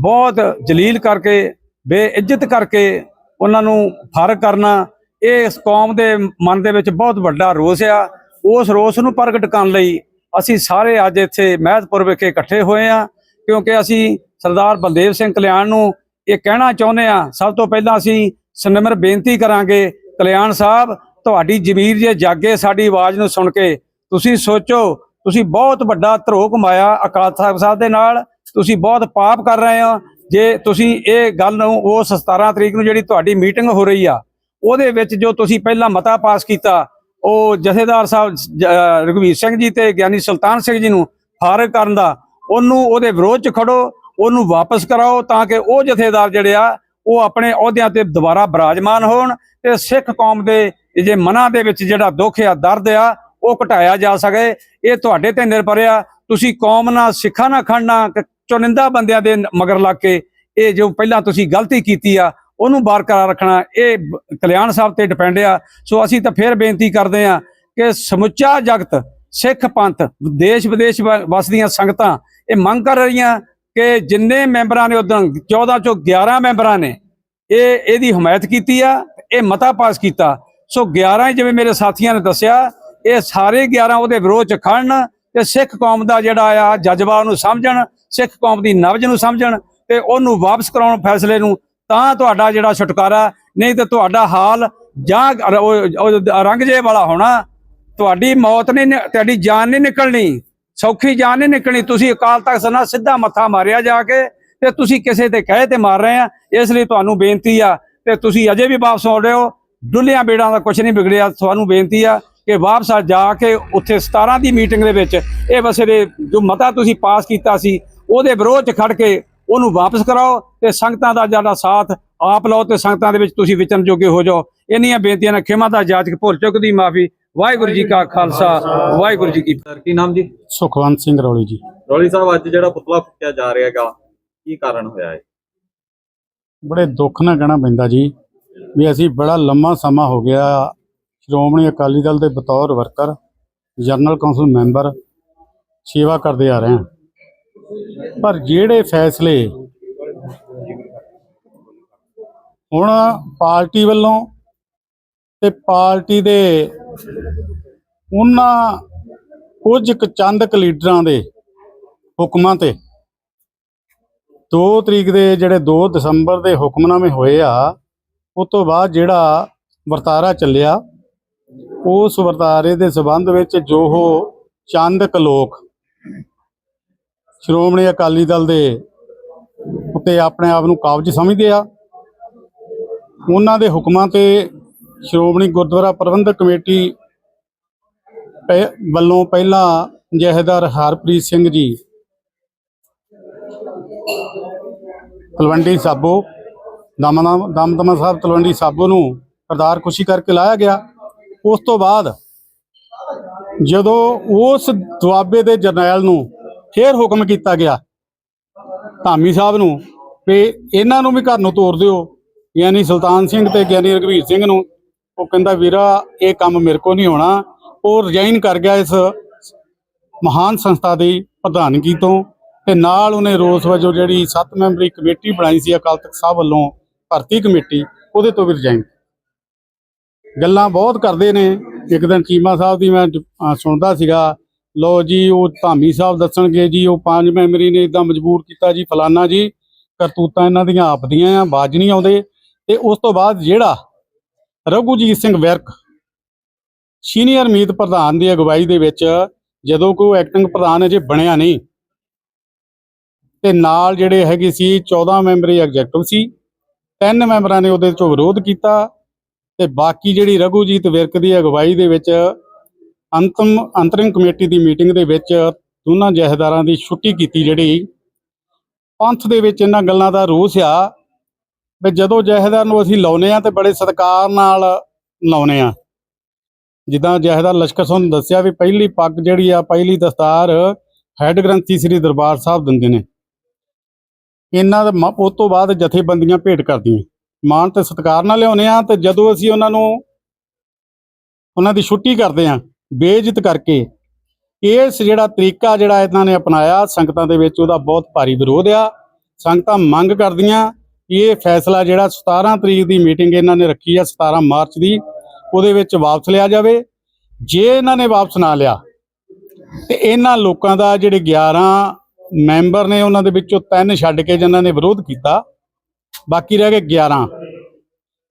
Speaker 5: ਬਹੁਤ ਜਲੀਲ ਕਰਕੇ, ਬੇਇੱਜ਼ਤ ਕਰਕੇ ਉਹਨਾਂ ਨੂੰ ਫ਼ਰਕ ਕਰਨਾ, ਇਹ ਇਸ ਕੌਮ ਦੇ ਮਨ ਦੇ ਵਿੱਚ ਬਹੁਤ ਵੱਡਾ ਰੋਸ ਆ। ਉਸ ਰੋਸ ਨੂੰ ਪ੍ਰਗਟ ਕਰਨ ਲਈ ਅਸੀਂ ਸਾਰੇ ਅੱਜ ਇੱਥੇ ਮਹਿਤਪੁਰ ਵਿਖੇ ਇਕੱਠੇ ਹੋਏ ਆ ਕਿਉਂਕਿ ਅਸੀਂ ਸਰਦਾਰ ਬਲਦੇਵ ਸਿੰਘ ਕਲਿਆਣ ਨੂੰ ਇਹ ਕਹਿਣਾ ਚਾਹੁੰਦੇ ਆ ਸਭ ਤੋਂ ਪਹਿਲਾਂ ਅਸੀਂ ਸਨਮਰ ਬੇਨਤੀ ਕਰਾਂਗੇ, ਕਲਿਆਣ ਸਾਹਿਬ, ਤੁਹਾਡੀ ਜ਼ਮੀਰ ਜੇ ਜਾਗੇ, ਸਾਡੀ ਆਵਾਜ਼ ਨੂੰ ਸੁਣ ਕੇ, ਤੁਸੀਂ ਸੋਚੋ, ਤੁਸੀਂ ਬਹੁਤ ਵੱਡਾ ਧਰੋ ਕਮਾਇਆ ਅਕਾਲ ਤਖਤ ਸਾਹਿਬ ਦੇ ਨਾਲ, ਤੁਸੀਂ ਬਹੁਤ ਪਾਪ ਕਰ ਰਹੇ ਹੋ, ਜੇ ਤੁਸੀਂ ਇਹ ਗੱਲ ਨੂੰ ਉਸ 17 ਤਰੀਕ ਨੂੰ ਜਿਹੜੀ ਤੁਹਾਡੀ ਮੀਟਿੰਗ ਹੋ ਰਹੀ ਆ, ਉਹਦੇ ਵਿੱਚ ਜੋ ਤੁਸੀਂ ਪਹਿਲਾਂ ਮਤਾ ਪਾਸ ਕੀਤਾ ਉਹ ਜਥੇਦਾਰ ਸਾਹਿਬ ਰਘਵੀਰ ਸਿੰਘ ਜੀ ਤੇ ਗਿਆਨੀ ਸੁਲਤਾਨ ਸਿੰਘ ਜੀ ਨੂੰ ਫਾਰਗ ਕਰਨ ਦਾ, ਉਹਨੂੰ ਉਹਦੇ ਵਿਰੋਧ ਚ ਖੜੋ, ਉਹਨੂੰ ਵਾਪਸ ਕਰਾਓ ਤਾਂ ਕਿ ਉਹ ਜਥੇਦਾਰ ਜਿਹੜੇ ਆ, ਉਹ ਆਪਣੇ ਅਹੁਦਿਆਂ ਤੇ ਦੁਬਾਰਾ ਬਰਾਜਮਾਨ ਹੋਣ ਤੇ ਸਿੱਖ ਕੌਮ ਦੇ ਜੇ ਮਨਾਂ ਦੇ ਵਿੱਚ ਜਿਹੜਾ ਦੁੱਖ ਆ ਦਰਦ ਆ, ਉਹ ਘਟਾਇਆ ਜਾ ਸਕੇ। ਇਹ ਤੁਹਾਡੇ ਤੇ ਨਿਰਭਰ ਆ। ਤੁਸੀਂ ਕੌਮ ਨਾਲ ਸਿੱਖਾਂ ਨਾਲ ਖੜਨਾ ਚੁਣਿੰਦਾ ਬੰਦਿਆਂ ਦੇ ਮਗਰ ਲੱਗ ਕੇ, ਇਹ ਜੋ ਪਹਿਲਾਂ ਤੁਸੀਂ ਗਲਤੀ ਕੀਤੀ ਆ ਉਹਨੂੰ ਬਰਕਰਾਰ ਰੱਖਣਾ, ਇਹ ਕਲਿਆਣ ਸਾਹਿਬ ਤੇ ਡਿਪੈਂਡ ਆ। ਸੋ ਅਸੀਂ ਤਾਂ ਫੇਰ ਬੇਨਤੀ ਕਰਦੇ ਆ ਕਿ ਸਮੁੱਚਾ ਜਗਤ, ਸਿੱਖ ਪੰਥ, ਦੇਸ਼ ਵਿਦੇਸ਼ ਵ- ਵਸਦੀਆਂ ਸੰਗਤਾਂ, ਇਹ ਮੰਗ ਕਰ ਰਹੀਆਂ ਕਿ ਜਿੰਨੇ ਮੈਂਬਰਾਂ ਨੇ ਉਦੋਂ 14 ਚੋਂ 11 ਮੈਂਬਰਾਂ ਨੇ, ਇਹ, ਇਹਦੀ ਹਮਾਇਤ ਕੀਤੀ ਆ, ਇਹ ਮਤਾ ਪਾਸ ਕੀਤਾ। ਸੋ 11 ਹੀ ਜਿਵੇਂ ਮੇਰੇ ਸਾਥੀਆਂ ਨੇ ਦੱਸਿਆ, ਇਹ ਸਾਰੇ 11 ਉਹਦੇ ਵਿਰੋਧ ਚ ਖੜਨ ਤੇ ਸਿੱਖ ਕੌਮ ਦਾ ਜਿਹੜਾ ਆ ਜਜ਼ਬਾ ਉਹਨੂੰ ਸਮਝਣ, ਸਿੱਖ ਕੌਮ ਦੀ ਨਬਜ ਨੂੰ ਸਮਝਣ ਤੇ ਉਹਨੂੰ ਵਾਪਸ ਕਰਾਉਣ ਫੈਸਲੇ ਨੂੰ ਤਾਂ ਤੁਹਾਡਾ ਜਿਹੜਾ ਛੁਟਕਾਰਾ ਨਹੀਂ ਤੇ ਤੁਹਾਡਾ ਹਾਲ ਜਾਂ ਰ- ਉਹ- ਵਾਲਾ ਹੋਣਾ। ਤੁਹਾਡੀ ਮੌਤ ਨਹੀਂ ਤੁਹਾਡੀ ਜਾਨ ਨਹੀਂ ਨਿਕਲਣੀ। ਸੌਖੀ ਜਾਨ ਨਹੀਂ ਨਿਕਲਣੀ। ਤੁਸੀਂ ਅਕਾਲ ਤਖਤ ਨਾਲ ਸਿੱਧਾ ਮੱਥਾ ਮਾਰਿਆ ਜਾ ਕੇ ਤੇ ਤੁਸੀਂ ਕਿਸੇ ਦੇ ਕਹੇ ਤੇ ਮਾਰ ਰਹੇ ਆ। ਇਸ ਲਈ ਤੁਹਾਨੂੰ ਬੇਨਤੀ ਆ ਤੇ ਤੁਸੀਂ ਅਜੇ ਵੀ ਵਾਪਸ ਆਉ ਰਹੇ ਹੋ। ਡੁੱਲਿਆਂ ਬੇੜਾਂ ਦਾ ਕੁਝ ਨਹੀਂ ਵਿਗੜਿਆ। ਤੁਹਾਨੂੰ ਬੇਨਤੀ ਆ ਕਿ ਵਾਪਸ ਆ ਜਾ ਕੇ ਉੱਥੇ 17 ਦੀ ਮੀਟਿੰਗ ਦੇ ਵਿੱਚ ਇਹ ਵਸੇਰੇ ਜੋ ਮਤਾ ਤੁਸੀਂ ਪਾਸ ਕੀਤਾ ਸੀ, ਉਹਦੇ ਵਿਰੋਧ ਚ ਖੜ ਕੇ ਉਹਨੂੰ ਵਾਪਸ ਕਰਾਓ ਤੇ ਸੰਗਤਾਂ ਦਾ ਜਿਹੜਾ ਸਾਥ ਆਪ ਲਓ ਤੇ ਸੰਗਤਾਂ ਦੇ ਵਿੱਚ ਤੁਸੀਂ ਵਿਚਰਨ ਜੋਗੇ ਹੋ ਜਾਓ। ਇੰਨੀਆਂ ਬੇਨਤੀਆਂ ਨਾਲ ਖਿਮਾ ਦਾ ਜਾਚ ਭੁੱਲ ਚੁੱਕ ਦੀ ਮਾਫੀ। ਵਾਹਿਗੁਰੂ ਜੀ ਕਾ ਖਾਲਸਾ ਵਾਹਿਗੁਰੂ ਜੀ ਕੀ
Speaker 4: ਸਰ ਕੀ ਨਾਮ ਜੀ?
Speaker 6: ਸੁਖਵੰਤ ਸਿੰਘ ਰੌਲੀ ਜੀ।
Speaker 4: ਰੋਲੀ ਸਾਹਿਬ ਅੱਜ ਜਿਹੜਾ ਪੁਤਲਾ ਫੁੱਕਿਆ ਜਾ ਰਿਹਾ ਹੈਗਾ ਕੀ ਕਾਰਨ ਹੋਇਆ ਹੈ
Speaker 6: ਬੜੇ ਦੁੱਖ ਨਾਲ ਕਹਿਣਾ ਪੈਂਦਾ ਜੀ ਵੀ ਅਸੀਂ ਬੜਾ ਲੰਮਾ ਸਮਾਂ ਹੋ ਗਿਆ ਸ਼੍ਰੋਮਣੀ ਅਕਾਲੀ ਦਲ ਦੇ ਬਤੌਰ ਵਰਕਰ ਜਨਰਲ ਕੌਂਸਲ ਮੈਂਬਰ ਸੇਵਾ ਕਰਦੇ ਆ ਰਹੇ ਹਾਂ। ਪਰ ਜਿਹੜੇ ਫੈਸਲੇ ਹੁਣ ਪਾਰਟੀ ਵੱਲੋਂ ਤੇ ਪਾਰਟੀ ਦੇ ਉਹਨਾਂ ਕੁਝ ਕੁ ਚੰਦ ਲੀਡਰਾਂ ਦੇ ਹੁਕਮਾਂ ਤੇ 2 ਤਰੀਕ ਦੇ ਜਿਹੜੇ 2 ਦਸੰਬਰ ਦੇ ਹੁਕਮਨਾਮੇ ਹੋਏ ਆ ਉਸ ਤੋਂ ਬਾਅਦ ਜਿਹੜਾ ਵਰਤਾਰਾ ਚੱਲਿਆ, ਉਸ ਵਰਤਾਰੇ ਦੇ ਸਬੰਧ ਵਿੱਚ ਜੋ ਉਹ ਚੰਦ ਲੋਕ ਸ਼੍ਰੋਮਣੀ ਅਕਾਲੀ ਦਲ ਦੇ ਉੱਤੇ ਆਪਣੇ ਆਪ ਨੂੰ ਕਾਬਜ ਸਮਝਦੇ ਆ। ਉਹਨਾਂ ਦੇ ਹੁਕਮਾਂ ਤੇ ਸ਼੍ਰੋਮਣੀ ਗੁਰਦੁਆਰਾ ਪ੍ਰਬੰਧਕ ਕਮੇਟੀ ਪਹਿ- ਵੱਲੋਂ ਪਹਿਲਾਂ ਜਥੇਦਾਰ ਹਰਪ੍ਰੀਤ ਸਿੰਘ ਜੀ, ਤਲਵੰਡੀ ਸਾਬੋ ਦਮਦਮਾ ਦਮਦਮਾ ਸਾਹਿਬ ਤਲਵੰਡੀ ਸਾਬੋ ਨੂੰ ਸਰਦਾਰ ਖੁਸ਼ੀ ਕਰਕੇ ਲਾਇਆ ਗਿਆ। ਉਸ ਤੋਂ ਬਾਅਦ ਜਦੋਂ ਉਸ ਦੁਆਬੇ ਦੇ ਜਰਨੈਲ ਨੂੰ ਫੇਰ ਹੁਕਮ ਕੀਤਾ ਗਿਆ। ਧਾਮੀ ਸਾਹਿਬ ਨੂੰ ਵੀ ਇਹਨਾਂ ਨੂੰ ਵੀ ਘਰ ਨੂੰ ਤੋਰ ਦਿਓ। ਯਾਨੀ ਸੁਲਤਾਨ ਸਿੰਘ ਤੇ ਗਿਆਨੀ ਰਘਵੀਰ ਸਿੰਘ ਨੂੰ। ਉਹ ਕਹਿੰਦਾ, ਵੀਰਾ, ਇਹ ਕੰਮ ਮੇਰੇ ਕੋ ਨਹੀਂ ਹੋਣਾ। ਉਹ ਰਿਜ਼ਾਈਨ ਕਰ ਗਿਆ ਇਸ ਮਹਾਨ ਸੰਸਥਾ ਦੀ ਪ੍ਰਧਾਨਗੀ ਤੋਂ ਤੇ ਨਾਲ ਉਹਨੇ ਰੋਸ ਵਜੋਂ ਜਿਹੜੀ 7 ਮੈਂਬਰੀ ਕਮੇਟੀ ਬਣਾਈ ਸੀ, ਅਕਾਲ ਤਖਤ ਸਾਹਿਬ ਵੱਲੋਂ ਭਰਤੀ ਕਮੇਟੀ, ਉਹਦੇ ਤੋਂ ਵੀ ਰਿਜ਼ਾਈਨ। ਗੱਲਾਂ ਬਹੁਤ ਕਰਦੇ ਨੇ। ਇੱਕ ਦਿਨ ਚੀਮਾ ਸਾਹਿਬ ਦੀ ਮੈਂ ਸੁਣਦਾ ਸੀਗਾ ਲੋ ਜੀ, ਉਹ ਧਾਮੀ ਸਾਹਿਬ ਦੱਸਣਗੇ ਜੀ, ਉਹ ਪੰਜ ਮੈਂਬਰੀ ਨੇ ਇਦਾਂ ਮਜਬੂਰ ਕੀਤਾ ਜੀ, ਫਲਾਨਾ ਜੀ, ਕਰਤੂਤਾਂ ਇਹਨਾਂ ਦੀਆਂ ਆਪਦੀਆਂ ਆ ਬਾਜ ਨਹੀਂ ਆਉਂਦੇ। ਤੇ ਉਸ ਤੋਂ ਬਾਅਦ ਜਿਹੜਾ ਰਘੂਜੀਤ ਸਿੰਘ ਵਿਰਕ, ਸੀਨੀਅਰ ਮੀਤ ਪ੍ਰਧਾਨ ਦੀ ਅਗਵਾਈ ਦੇ ਵਿੱਚ ਜਦੋਂ ਕੋਈ ਐਕਟਿੰਗ ਪ੍ਰਧਾਨ ਅਜੇ ਬਣਿਆ ਨਹੀਂ, ਤੇ ਨਾਲ ਜਿਹੜੇ ਹੈਗੇ ਸੀ 14 ਮੈਂਬਰੀ ਐਗਜ਼ੈਕਟਿਵ ਸੀ, ਤਿੰਨ ਮੈਂਬਰਾਂ ਨੇ ਉਹਦੇ ਚੋਂ ਵਿਰੋਧ ਕੀਤਾ, ਤੇ ਬਾਕੀ ਜਿਹੜੀ ਰਘੂਜੀਤ ਵਿਰਕ ਦੀ ਅਗਵਾਈ ਦੇ ਵਿੱਚ ਅੰਤਮ ਅੰਤਰਿੰਗ ਕਮੇਟੀ ਦੀ ਮੀਟਿੰਗ ਦੇ ਵਿੱਚ ਦੋਨਾਂ ਜਥੇਦਾਰਾਂ ਦੀ ਛੁੱਟੀ ਕੀਤੀ ਜਿਹੜੀ ਪੰਥ ਦੇ ਵਿੱਚ ਇਹਨਾਂ ਗੱਲਾਂ ਦਾ ਰੋਸ ਆ ਵੀ ਜਦੋਂ ਜਥੇਦਾਰ ਨੂੰ ਅਸੀਂ ਲਾਉਨੇ ਆ ਤੇ ਬੜੇ ਸਤਿਕਾਰ ਨਾਲ ਲਾਉਨੇ ਆ। ਜਿੱਦਾਂ ਜਥੇਦਾਰ ਲਸ਼ਕਰ ਸਿੰਘ ਨੇ ਦੱਸਿਆ ਵੀ ਪਹਿਲੀ ਪੱਗ ਜਿਹੜੀ ਆ, ਪਹਿਲੀ ਦਸਤਾਰ ਹੈਡ ਗ੍ਰੰਥੀ ਸ੍ਰੀ ਦਰਬਾਰ ਸਾਹਿਬ ਦਿੰਦੇ ਨੇ। ਇਹਨਾਂ ਦਾ ਮ- ਉਸ ਤੋਂ ਬਾਅਦ ਜਥੇਬੰਦੀਆਂ ਭੇਟ ਕਰਦੀਆਂ। ਮਾਣ ਤੇ ਸਤਿਕਾਰ ਨਾਲ ਲਿਆਉਨੇ ਆ ਤੇ ਜਦੋਂ ਅਸੀਂ ਉਹਨਾਂ ਨੂੰ, ਉਹਨਾਂ ਦੀ ਛੁੱਟੀ ਕਰਦੇ ਆ ਬੇਇੱਜ਼ਤ ਕਰਕੇ ਇਸ ਜਿਹੜਾ ਤਰੀਕਾ ਜਿਹੜਾ ਇਹਨਾਂ ਨੇ ਅਪਣਾਇਆ, ਸੰਗਤਾਂ ਦੇ ਵਿੱਚ ਉਹਦਾ ਬਹੁਤ ਭਾਰੀ ਵਿਰੋਧ ਆ। ਸੰਗਤਾਂ ਮੰਗ ਕਰਦੀਆਂ ਇਹ ਫੈਸਲਾ ਜਿਹੜਾ 17 ਤਰੀਕ ਦੀ ਮੀਟਿੰਗ ਇਹਨਾਂ ਨੇ ਰੱਖੀ ਆ 17 ਮਾਰਚ ਦੀ, ਉਹਦੇ ਵਿੱਚ ਵਾਪਸ ਲਿਆ ਜਾਵੇ। ਜੇ ਇਹਨਾਂ ਨੇ ਵਾਪਸ ਨਾ ਲਿਆ, ਤੇ ਇਹਨਾਂ ਲੋਕਾਂ ਦਾ ਜਿਹੜੇ 11 ਮੈਂਬਰ ਨੇ ਉਹਨਾਂ ਦੇ ਵਿੱਚੋਂ ਤਿੰਨ ਛੱਡ ਕੇ ਜਿਨ੍ਹਾਂ ਨੇ ਵਿਰੋਧ ਕੀਤਾ, ਬਾਕੀ ਰਹਿ ਗਏ 11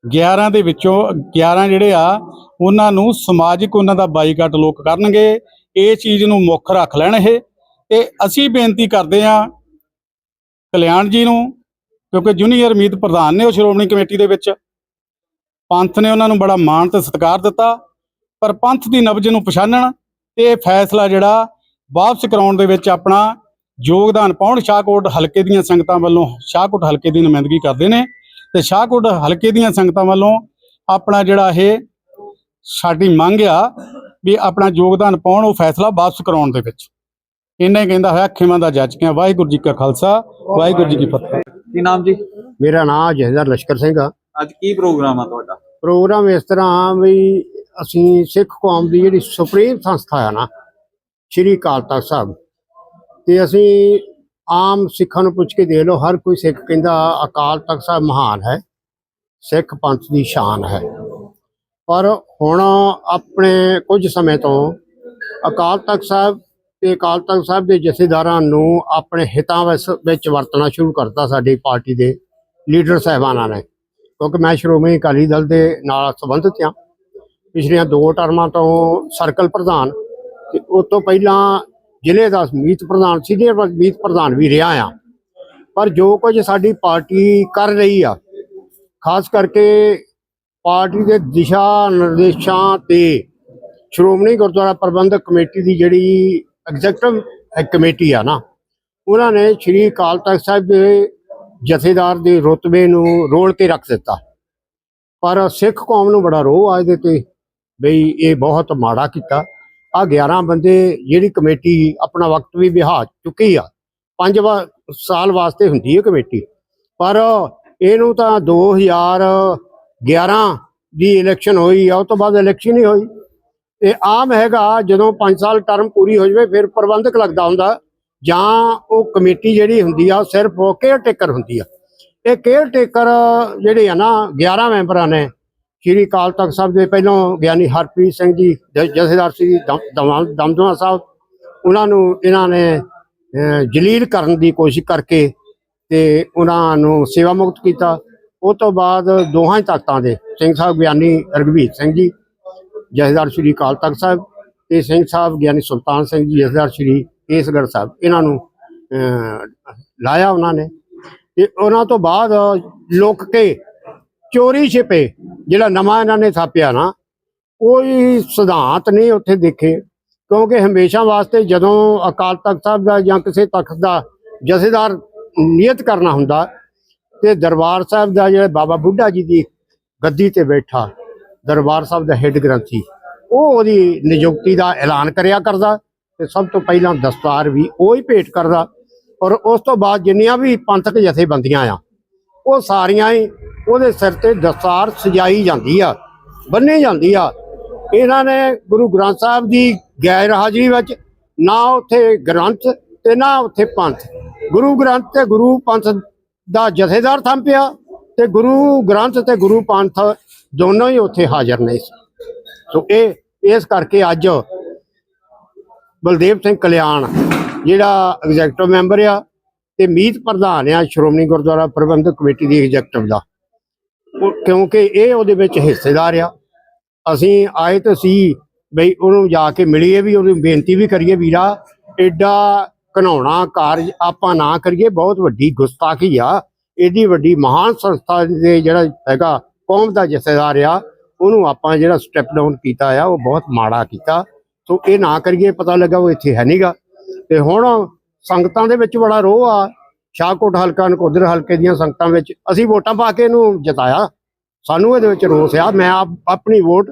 Speaker 6: 11 ਦੇ ਵਿੱਚੋਂ 11 ਜਿਹੜੇ ਆ, ਉਹਨਾਂ ਨੂੰ ਸਮਾਜਿਕ ਉਹਨਾਂ ਦਾ ਬਾਈਕਾਟ ਲੋਕ ਕਰਨਗੇ। ਇਹ ਚੀਜ਼ ਨੂੰ ਮੁੱਖ ਰੱਖ ਲੈਣ ਇਹ। ਤੇ ਅਸੀਂ ਬੇਨਤੀ ਕਰਦੇ ਆ ਕਲਿਆਣ ਜੀ ਨੂੰ, ਕਿਉਂਕਿ ਜੂਨੀਅਰ ਮੀਤ ਪ੍ਰਧਾਨ ਨੇ ਉਹ ਸ਼੍ਰੋਮਣੀ ਕਮੇਟੀ ਦੇ ਵਿੱਚ। ਪੰਥ ਨੇ ਉਹਨਾਂ ਨੂੰ ਬੜਾ ਮਾਣ ਤੇ ਸਤਿਕਾਰ ਦਿੱਤਾ, ਪਰ ਪੰਥ ਦੀ ਨਬਜ ਨੂੰ ਪਛਾਣਨ ਤੇ ਇਹ ਫੈਸਲਾ ਜਿਹੜਾ ਵਾਪਸ ਕਰਾਉਣ ਦੇ ਵਿੱਚ ਆਪਣਾ ਯੋਗਦਾਨ ਪਾਉਣ। ਸ਼ਾਹਕੋਟ ਹਲਕੇ ਦੀਆਂ ਸੰਗਤਾਂ ਵੱਲੋਂ ਸ਼ਾਹਕੋਟ ਹਲਕੇ ਦੀ ਨੁਮਾਇੰਦਗੀ ਕਰਦੇ ਨੇ। ਤੇ ਸ਼ਾਹਕੋਟ ਹਲਕੇ ਦੀਆਂ ਸੰਗਤਾਂ ਵੱਲੋਂ ਆਪਣਾ ਜਿਹੜਾ ਇਹ ਸਾਡੀ ਮੰਗ ਆ ਵੀ ਆਪਣਾ ਯੋਗਦਾਨ ਪਾਉਣ ਉਹ ਫੈਸਲਾ ਵਾਪਸ ਕਰਾਉਣ ਦੇ ਵਿੱਚ। ਇੰਨਾ ਹੀ ਕਹਿੰਦਾ ਹੋਇਆ ਖਿਮਾ ਦਾ ਜੱਜ ਕੇ ਵਾਹਿਗੁਰੂ ਜੀ ਕਾ ਖਾਲਸਾ ਵਾਹਿਗੁਰੂ ਜੀ ਕੀ ਫਤਿਹ।
Speaker 4: ਕੀ ਨਾਮ ਜੀ?
Speaker 2: ਮੇਰਾ ਨਾਮ ਜਹਦਰ ਲਸ਼ਕਰ ਸਿੰਘ ਆ।
Speaker 4: ਅੱਜ ਕੀ ਪ੍ਰੋਗਰਾਮ ਆ ਤੁਹਾਡਾ?
Speaker 2: ਪ੍ਰੋਗਰਾਮ ਇਸ ਤਰ੍ਹਾਂ ਵੀ ਅਸੀਂ ਸਿੱਖ ਕੌਮ ਦੀ ਜਿਹੜੀ ਸੁਪਰੀਮ ਸੰਸਥਾ ਆ ਨਾ ਸ਼੍ਰੀ ਅਕਾਲ ਤਖਤ ਸਾਹਿਬ ਤੇ ਅਸੀਂ ਆਮ ਸਿੱਖਾਂ ਨੂੰ ਪੁੱਛ ਕੇ ਦੇਖ ਲਓ, ਹਰ ਕੋਈ ਸਿੱਖ ਕਹਿੰਦਾ, ਅਕਾਲ ਤਖਤ ਸਾਹਿਬ ਮਹਾਨ ਹੈ, ਸਿੱਖ ਪੰਥ ਦੀ ਸ਼ਾਨ ਹੈ। ਪਰ ਹੁਣ ਆਪਣੇ ਕੁਝ ਸਮੇਂ ਤੋਂ ਅਕਾਲ ਤਖਤ ਸਾਹਿਬ ਤੇ ਅਕਾਲ ਤਖਤ ਸਾਹਿਬ ਦੇ ਜਥੇਦਾਰਾਂ ਨੂੰ ਆਪਣੇ ਹਿੱਤਾਂ ਵਿੱਚ- ਵਿੱਚ ਵਰਤਣਾ ਸ਼ੁਰੂ ਕਰਤਾ ਸਾਡੀ ਪਾਰਟੀ ਦੇ ਲੀਡਰ ਸਾਹਿਬਾਨਾਂ ਨੇ। ਕਿਉਂਕਿ ਮੈਂ ਸ਼੍ਰੋਮਣੀ ਅਕਾਲੀ ਦਲ ਦੇ ਨਾਲ ਸੰਬੰਧਿਤ ਹਾਂ। ਪਿਛਲੀਆਂ ਦੋ ਟਰਮਾਂ ਤੋਂ ਸਰਕਲ ਪ੍ਰਧਾਨ ਤੇ ਉਸ ਤੋਂ ਪਹਿਲਾਂ ਜ਼ਿਲ੍ਹੇ ਦਾ ਮੀਤ ਪ੍ਰਧਾਨ, ਸੀਨੀਅਰ ਮੀਤ ਪ੍ਰਧਾਨ ਵੀ ਰਿਹਾ ਆ। ਪਰ ਜੋ ਕੁਝ ਸਾਡੀ ਪਾਰਟੀ ਕਰ ਰਹੀ ਆ, ਖਾਸ ਕਰਕੇ ਪਾਰਟੀ ਦੇ ਦਿਸ਼ਾ ਨਿਰਦੇਸ਼ਾਂ ਤੇ ਸ਼੍ਰੋਮਣੀ ਗੁਰਦੁਆਰਾ ਪ੍ਰਬੰਧਕ ਕਮੇਟੀ ਦੀ ਜਿਹੜੀ ਐਗਜ਼ੈਕਟਿਵ ਕਮੇਟੀ ਆ ਨਾ, ਉਹਨਾਂ ਨੇ ਸ਼੍ਰੀ ਅਕਾਲ ਤਖਤ ਸਾਹਿਬ ਦੇ ਜਥੇਦਾਰ ਦੇ ਰੁਤਬੇ ਨੂੰ ਰੋਲ ਕੇ ਰੱਖ ਦਿੱਤਾ। ਪਰ ਸਿੱਖ ਕੌਮ ਨੂੰ ਬੜਾ ਰੋਹ ਆ ਇਹਦੇ ਤੇ, ਬਈ ਇਹ ਬਹੁਤ ਮਾੜਾ ਕੀਤਾ। ਆ 11 ਬੰਦੇ ਜਿਹੜੀ ਕਮੇਟੀ ਆਪਣਾ ਵਕਤ ਵੀ ਵਿਹਾ ਚੁੱਕੀ ਆ। ਪੰਜ ਵਾ- ਸਾਲ ਵਾਸਤੇ ਹੁੰਦੀ ਹੈ ਕਮੇਟੀ। ਪਰ ਇਹਨੂੰ ਤਾਂ 2011 ਦੀ ਇਲੈਕਸ਼ਨ ਹੋਈ ਆ ਉਸ ਤੋਂ ਬਾਅਦ ਇਲੈਕਸ਼ਨ ਹੀ ਹੋਈ। ਤੇ ਆਮ ਹੈਗਾ, ਜਦੋਂ 5 ਸਾਲ ਟਰਮ ਪੂਰੀ ਹੋ ਜਾਵੇ, ਫਿਰ ਪ੍ਰਬੰਧਕ ਲੱਗਦਾ ਹੁੰਦਾ, ਜਾਂ ਉਹ ਕਮੇਟੀ ਜਿਹੜੀ ਹੁੰਦੀ ਆ, ਉਹ ਸਿਰਫ ਉਹ ਕੇਅਰ ਟੇਕਰ ਹੁੰਦੀ ਆ। ਇਹ ਕੇਅਰ ਟੇਕਰ ਜਿਹੜੇ ਆ ਨਾ 11 ਮੈਂਬਰਾਂ ਨੇ ਸ਼੍ਰੀ ਅਕਾਲ ਤਖਤ ਸਾਹਿਬ ਦੇ ਪਹਿਲੋਂ ਗਿਆਨੀ ਹਰਪ੍ਰੀਤ ਸਿੰਘ ਜੀ, ਜ- ਜਥੇਦਾਰ ਸ੍ਰੀ ਦਮਦਮਾ ਸਾਹਿਬ, ਉਹਨਾਂ ਨੂੰ ਇਹਨਾਂ ਨੇ ਜਲੀਲ ਕਰਨ ਦੀ ਕੋਸ਼ਿਸ਼ ਕਰਕੇ ਤੇ ਉਹਨਾਂ ਨੂੰ ਸੇਵਾ ਮੁਕਤ ਕੀਤਾ। ਉਹ ਤੋਂ ਬਾਅਦ ਦੋਹਾਂ ਹੀ ਤਖਤਾਂ ਦੇ, ਸਿੰਘ ਸਾਹਿਬ ਗਿਆਨੀ ਰਗਵੀਰ ਸਿੰਘ ਜੀ, ਜਥੇਦਾਰ ਸ਼੍ਰੀ ਅਕਾਲ ਤਖਤ ਸਾਹਿਬ ਤੇ ਸਿੰਘ ਸਾਹਿਬ ਗਿਆਨੀ ਸੁਲਤਾਨ ਸਿੰਘ ਜੀ, ਜਥੇਦਾਰ ਸ਼੍ਰੀ ਕੇਸਗੜ੍ਹ ਸਾਹਿਬ, ਇਹਨਾਂ ਨੂੰ ਲਾਇਆ ਉਹਨਾਂ ਨੇ। ਤੇ ਉਹਨਾਂ ਤੋਂ ਬਾਅਦ ਲੁੱਕ ਕੇ ਚੋਰੀ ਛਿਪੇ। ਜਿਹੜਾ ਨਵਾਂ ਇਹਨਾਂ ਨੇ ਥਾਪਿਆ ਨਾ, ਕੋਈ ਸਿਧਾਂਤ ਨਹੀਂ ਉੱਥੇ ਦੇਖੇ। ਕਿਉਂਕਿ ਹਮੇਸ਼ਾ ਵਾਸਤੇ ਜਦੋਂ ਅਕਾਲ ਤਖਤ ਸਾਹਿਬ ਦਾ ਜਾਂ ਕਿਸੇ ਤਖਤ ਦਾ ਜਥੇਦਾਰ ਨਿਯਤ ਕਰਨਾ ਹੁੰਦਾ, ਤੇ ਦਰਬਾਰ ਸਾਹਿਬ ਦਾ ਜਿਹੜਾ ਬਾਬਾ ਬੁੱਢਾ ਜੀ ਦੀ ਗੱਦੀ ਤੇ ਬੈਠਾ, ਦਰਬਾਰ ਸਾਹਿਬ ਦਾ ਹੈੱਡ ਗ੍ਰੰਥੀ, ਉਹ ਉਹਦੀ ਨਿਯੁਕਤੀ ਦਾ ਐਲਾਨ ਕਰਿਆ ਕਰਦਾ ਤੇ ਸਭ ਤੋਂ ਪਹਿਲਾਂ ਦਸਤਾਰ ਵੀ ਉਹ ਹੀ ਭੇਟ ਕਰਦਾ। ਔਰ ਉਸ ਤੋਂ ਬਾਅਦ ਜਿੰਨੀਆਂ ਵੀ ਪੰਥਕ ਜਥੇਬੰਦੀਆਂ ਆ, ਉਹ ਸਾਰੀਆਂ ਹੀ ਉਹਦੇ ਸਿਰ ਤੇ ਦਸਤਾਰ ਸਜਾਈ ਜਾਂਦੀ ਆ, ਬੰਨੀ ਜਾਂਦੀ ਆ। ਇਹਨਾਂ ਨੇ ਗੁਰੂ ਗ੍ਰੰਥ ਸਾਹਿਬ ਦੀ ਗੈਰ ਹਾਜ਼ਰੀ ਵਿੱਚ ਨਾ ਉੱਥੇ ਗ੍ਰੰਥ ਤੇ ਨਾ ਉੱਥੇ ਪੰਥ। ਗੁਰੂ ਗ੍ਰੰਥ ਤੇ ਗੁਰੂ ਪੰਥ ਦਾ ਜਥੇਦਾਰ ਥੰਪਿਆ ਤੇ ਗੁਰੂ ਗ੍ਰੰਥ ਤੇ ਗੁਰੂ ਪੰਥ ਦੋਨੋਂ ਹੀ ਉੱਥੇ ਹਾਜ਼ਰ ਨੇ। ਸੋ ਇਹ, ਇਸ ਕਰਕੇ ਅੱਜ ਬਲਦੇਵ ਸਿੰਘ ਕਲਿਆਣ ਜਿਹੜਾ ਐਗਜ਼ੈਕਟਿਵ ਮੈਂਬਰ ਆ ਤੇ ਮੀਤ ਪ੍ਰਧਾਨ ਆ ਸ਼੍ਰੋਮਣੀ ਗੁਰਦੁਆਰਾ ਪ੍ਰਬੰਧਕ ਕਮੇਟੀ ਦੀ ਐਗਜ਼ੈਕਟਿਵ ਦਾ। ਕਿਉਂਕਿ ਇਹ ਉਹਦੇ ਵਿੱਚ ਹਿੱਸੇਦਾਰ ਆ। ਅਸੀਂ ਆਏ ਤਾਂ ਸੀ ਬਈ ਉਹਨੂੰ ਜਾ ਕੇ ਮਿਲੀਏ ਵੀ ਉਹਨੂੰ ਬੇਨਤੀ ਵੀ ਕਰੀਏ ਵੀਰਾ ਐਡਾ ਘਨਾਉਣਾ ਕਾਰਜ ਆਪਾਂ ਨਾ ਕਰੀਏ, ਬਹੁਤ ਵੱਡੀ ਗੁਸਤਾਖੀ ਆ। ਏਡੀ ਵੱਡੀ ਮਹਾਨ ਸੰਸਥਾ ਦੇ ਜਿਹੜਾ ਹੈਗਾ, ਕੌਮ ਦਾ ਜਥੇਦਾਰ ਆ, ਉਹਨੂੰ ਆਪਾਂ ਜਿਹੜਾ ਸਟੈਪ ਡਾਊਨ ਕੀਤਾ ਆ, ਉਹ ਬਹੁਤ ਮਾੜਾ ਕੀਤਾ। ਸੋ ਇਹ ਨਾ ਕਰੀਏ, ਪਤਾ ਲੱਗਾ ਉਹ ਇੱਥੇ ਹੈ ਨਹੀਂਗਾ ਤੇ ਹੁਣ ਸੰਗਤਾਂ ਦੇ ਵਿੱਚ ਬੜਾ ਰੋਹ ਆ। ਸ਼ਾਹਕੋਟ ਹਲਕਾ ਨਕੋਦਰ ਹਲਕੇ ਦੀਆਂ ਸੰਗਤਾਂ ਵਿੱਚ ਅਸੀਂ ਵੋਟਾਂ ਪਾ ਕੇ ਇਹਨੂੰ ਜਿਤਾਇਆ। ਸਾਨੂੰ ਇਹਦੇ ਵਿੱਚ ਰੋਸ ਆ। ਮੈਂ ਆਪ ਆਪਣੀ ਵੋਟ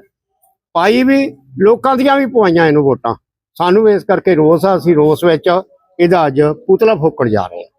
Speaker 2: ਪਾਈ ਵੀ, ਲੋਕਾਂ ਦੀਆਂ ਵੀ ਪਵਾਈਆਂ ਇਹਨੂੰ ਵੋਟਾਂ। ਸਾਨੂੰ ਇਸ ਕਰਕੇ ਰੋਸ ਆ। ਅਸੀਂ ਰੋਸ ਵਿੱਚ ਇਹਦਾ ਅੱਜ ਪੁਤਲਾ ਫੋਕਣ ਜਾ ਰਹੇ ਹਾਂ